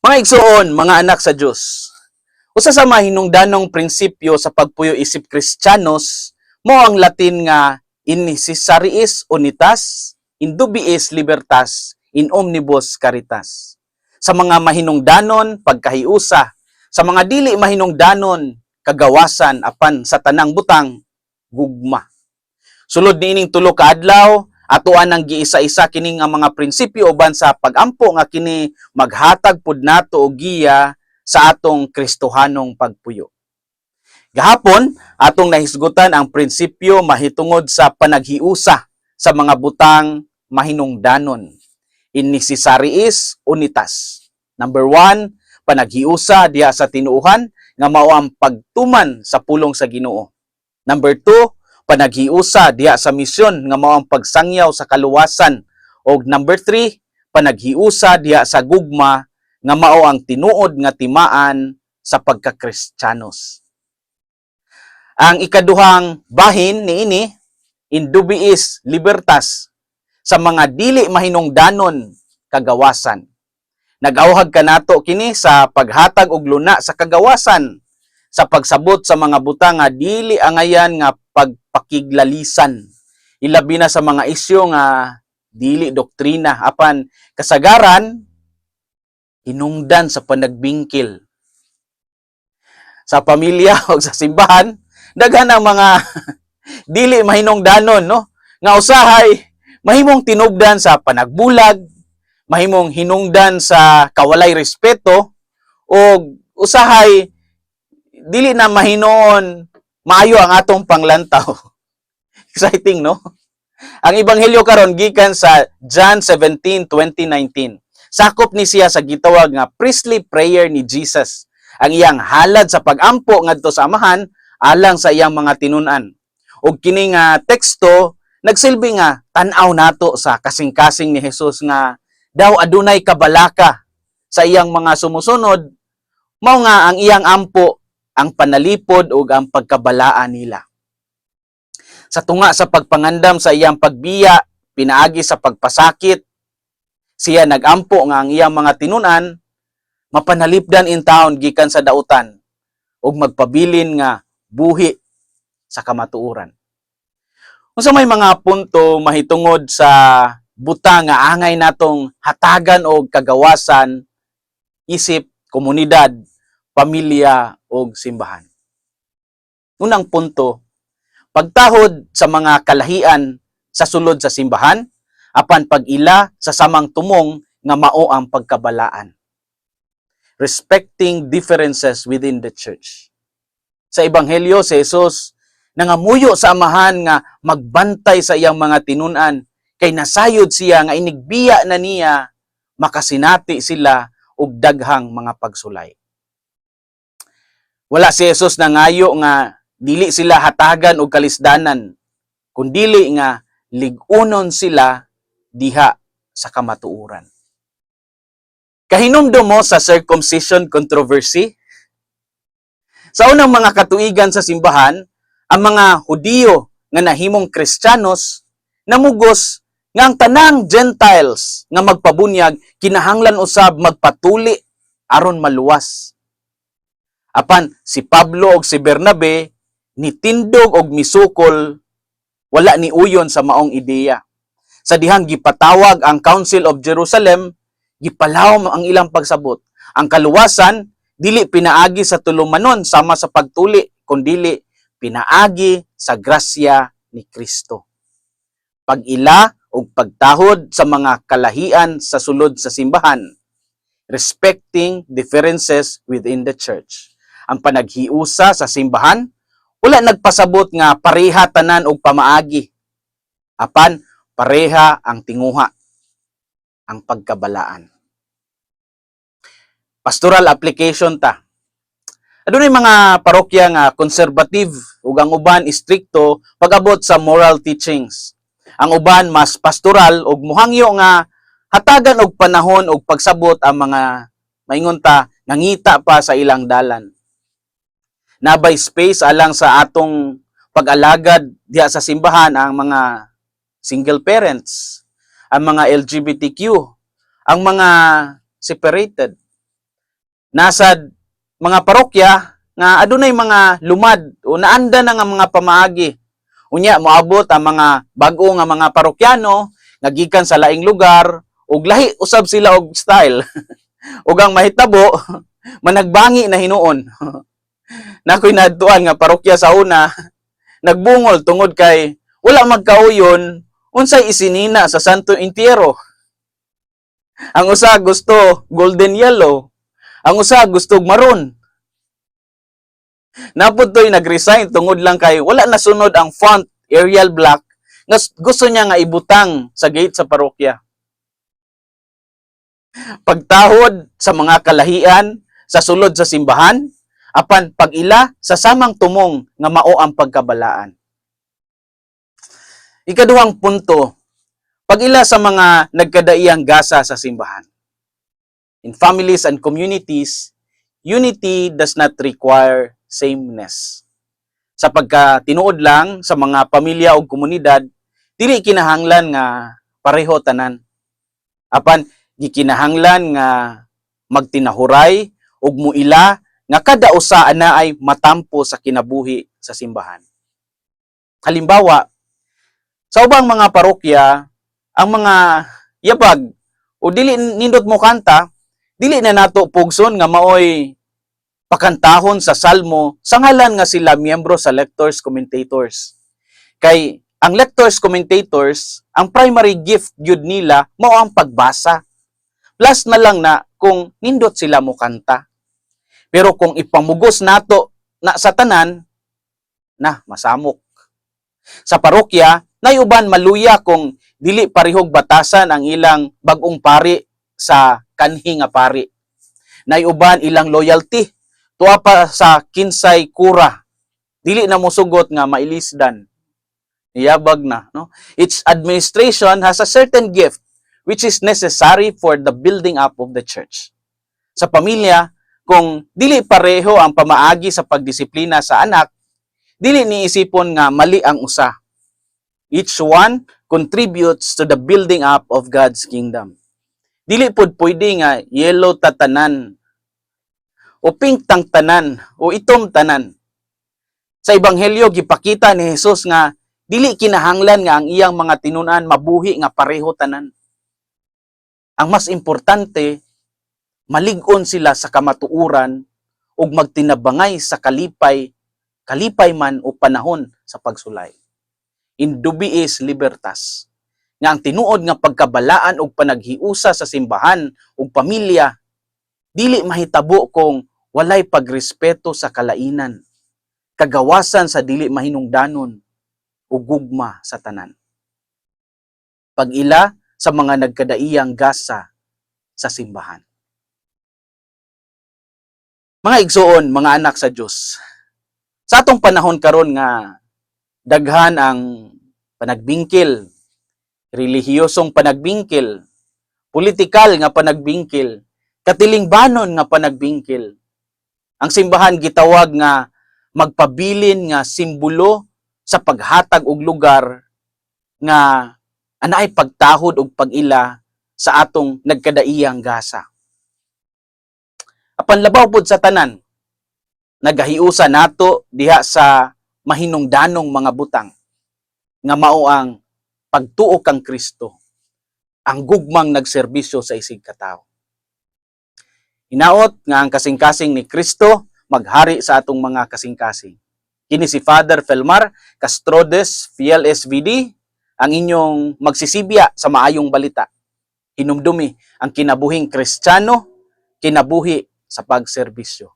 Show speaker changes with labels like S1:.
S1: Mga igsoon, mga anak sa Diyos. Usa sa mahinungdanong prinsipyo sa pagpuyo isip Kristiyanos mo ang Latin nga in necessariis unitas, in dubiis libertas, in omnibus caritas. Sa mga mahinungdanon, pagkahiusa, sa mga dili mahinungdanon, kagawasan apan sa tanang butang, gugma. Sulod niining tulo ka atuan ang giisa-isa kini nga mga prinsipyo uban sa pagampo nga kini maghatag pud nato og giya sa atong Kristohanong pagpuyo. Gahapon, atong nahisgutan ang prinsipyo mahitungod sa panaghiusa sa mga butang mahinungdanon. In necessariis unitas. Number one, panaghiusa diha sa tinuuhan nga mao ang pagtuman sa pulong sa Ginoo. Number two, panaghiusa diha sa misyon nga mao ang pagsangyaw sa kaluwasan. Og number three, panaghiusa diha sa gugma nga mao ang tinuod nga timaan sa pagkakristyanos. Ang ikaduhang bahin niini in dubiis libertas sa mga dili mahinungdanon kagawasan. Nagawhag kanato kini sa paghatag og luna sa kagawasan sa pagsabot sa mga butang nga dili angayan nga pagpakiglalisan. Ilabi na sa mga isyu nga dili doktrina apan kasagaran hinungdan sa panagbingkil. Sa pamilya o sa simbahan, daghan ang mga dili mahinungdanon no nga usahay mahimong tinubdan sa panagbulag, mahimong hinungdan sa kawalay respeto o usahay dili na mahinon maayo ang atong panglantaw. Exciting, no? Ang ebanghelyo karon gikan sa John 17:20-19. Sakop ni siya sa gitawag nga priestly prayer ni Jesus. Ang iyang halad sa pagampo ngadto sa amahan alang sa iyang mga tinunan. Ug kini nga teksto nagsilbi nga tan-aw nato sa kasing-kasing ni Jesus nga daw adunay kabalaka sa iyang mga sumusunod mao nga ang iyang ampo ang panalipod ug ang pagkabalaan nila. Sa tunga sa pagpangandam sa iyang pagbiya, pinaagi sa pagpasakit, siya nagampo nga ang iyang mga tinunan mapanalipdan in town gikan sa dautan ug magpabilin nga buhi sa kamatuoran. Unsa may mga punto mahitungod sa buta nga angay natong hatagan og kagawasan isip komunidad, pamilya ug simbahan. Unang punto, pagtahod sa mga kalahian sa sulod sa simbahan apan pag-ila sa samang tumong nga mao ang pagkabalaan. Respecting differences within the church. Sa ebanghelyo si Jesus nangamuyo sa amahan nga magbantay sa iyang mga tinunan kay nasayod siya nga inigbiya na niya makasinati sila og daghang mga pagsulay. Wala si Jesus na ngayo nga dili sila hatagan og kalisdanan kundili nga ligunon sila diha sa kamatuuran. Kahinumdum mo sa circumcision controversy? Sa unang mga katuigan sa simbahan, ang mga Hudiyo nga nahimong Kristiyanos namugos nga ang tanang Gentiles nga magpabunyag kinahanglan usab magpatuli aron maluwas. Apan si Pablo ug si Bernabe nitindog og misukol wala ni uyon sa maong ideya. Sa dihang gipatawag ang Council of Jerusalem, gipalawom ang ilang pagsabot. Ang kaluwasan dili pinaagi sa tulumanon sama sa pagtuli, kundili pinaagi sa grasya ni Kristo. Pag-ila ug pagtahod sa mga kalahian sa sulod sa simbahan, respecting differences within the church. Ang panaghiusa sa simbahan wala nagpasabot nga pareha tanan og pamaagi. Apan pareha ang tinguha ang pagkabalaan. Pastoral application ta. Adunay mga parokya nga conservative ug ang uban istrikto pag-abot sa moral teachings. Ang uban mas pastoral ug muhangyo nga hatagan og panahon ug pagsabot ang mga maingon ta nangita pa sa ilang dalan. Nabay space alang sa atong pag-alagad diha sa simbahan ang mga single parents, ang mga LGBTQ, ang mga separated, nasad mga parokya nga adunay mga lumad o naanda na nga mga pamaagi. Unya moabot ang mga bag-o nga mga parokyano nga gikan sa laing lugar ug lahi usab sila og style. ug ang mahitabo managbangi na hinuon. Nakoy nadtuan nga parokya sa una nagbungol tungod kay wala magkauyon unsay isinina sa Santo Entierro. Ang usa gusto golden yellow, ang usa gusto maroon. Naputoy nag-resign tungod lang kay wala na sunod ang font Arial black nga gusto niya nga ibutang sa gate sa parokya. Pagtahod sa mga kalahian sa sulod sa simbahan, apan pag-ila sa samang tumong nga mao ang pagkabalaan. Ikaduhang punto, pag-ila sa mga nagkadaiyang gasa sa simbahan. In families and communities, unity does not require sameness. Sa pagka tinuod lang sa mga pamilya o komunidad, dili kinahanglan nga pareho tanan. Apan gikinahanglan nga magtinahuray ug muila nga kada usa ana ay matampo sa kinabuhi sa simbahan. Halimbawa, sa ubang mga parokya, ang mga yabag o dili nindot mo kanta, dili na nato pugson nga maoy pakantahon sa salmo sa ngalan nga sila miyembro sa lectors commentators. Kay ang lectors commentators, ang primary gift gyud nila mao ang pagbasa. Plus na lang na kung nindot sila mo kanta. Pero kung ipamugos nato na sa tanan, na masamok. Sa parokya, nayuban maluya kung dili parihog batasan ang ilang bagong pari sa kanhi nga pari. Nayuban ilang loyalty tuwa pa sa kinsay kura. Dili na mosugot nga mailisdan. Iyabag na, no? Its administration has a certain gift which is necessary for the building up of the church. Sa pamilya, kung dili pareho ang pamaagi sa pagdisiplina sa anak, dili niisipon nga mali ang usa. Each one contributes to the building up of God's kingdom. Dili pod pwede nga yellow tatanan o pink tang tanan o itom tanan. Sa ebanghelyo gipakita ni Jesus nga dili kinahanglan nga ang iyang mga tinunan mabuhi nga pareho tanan. Ang mas importante malig-on sila sa kamatuuran ug magtinabangay sa kalipay kalipay man o panahon sa pagsulay. Indubiis libertas. Nga ang tinuod nga pagkabalaan ug panaghiusa sa simbahan ug pamilya dili mahitabo kung walay pagrespeto sa kalainan, kagawasan sa dili mahinungdanon ug gugma sa tanan. Pag-ila sa mga nagkadaiyang gasa sa simbahan. Mga igsoon, mga anak sa Dios. Sa atong panahon karon nga daghan ang panagbingkil, relihiyosong panagbingkil, politikal nga panagbingkil, katilingbanon nga panagbingkil. Ang simbahan gitawag nga magpabilin nga simbolo sa paghatag og lugar nga anaay pagtahod og pag-ila sa atong nagkadaiyang gasa. Apan labaw pod sa tanan, nagahiusa nato diha sa mahinungdanong mga butang nga mao ang pagtuo kang Kristo ang gugmang nagserbisyo sa isig katao. Hinaot nga ang kasing-kasing ni Kristo maghari sa atong mga kasing-kasing. Kini si Father Felmar Castrodes, Fiel SVD, ang inyong magsisibya sa maayong balita. Hinumdumi ang kinabuhing Kristiyano, kinabuhi sa pagserbisyo.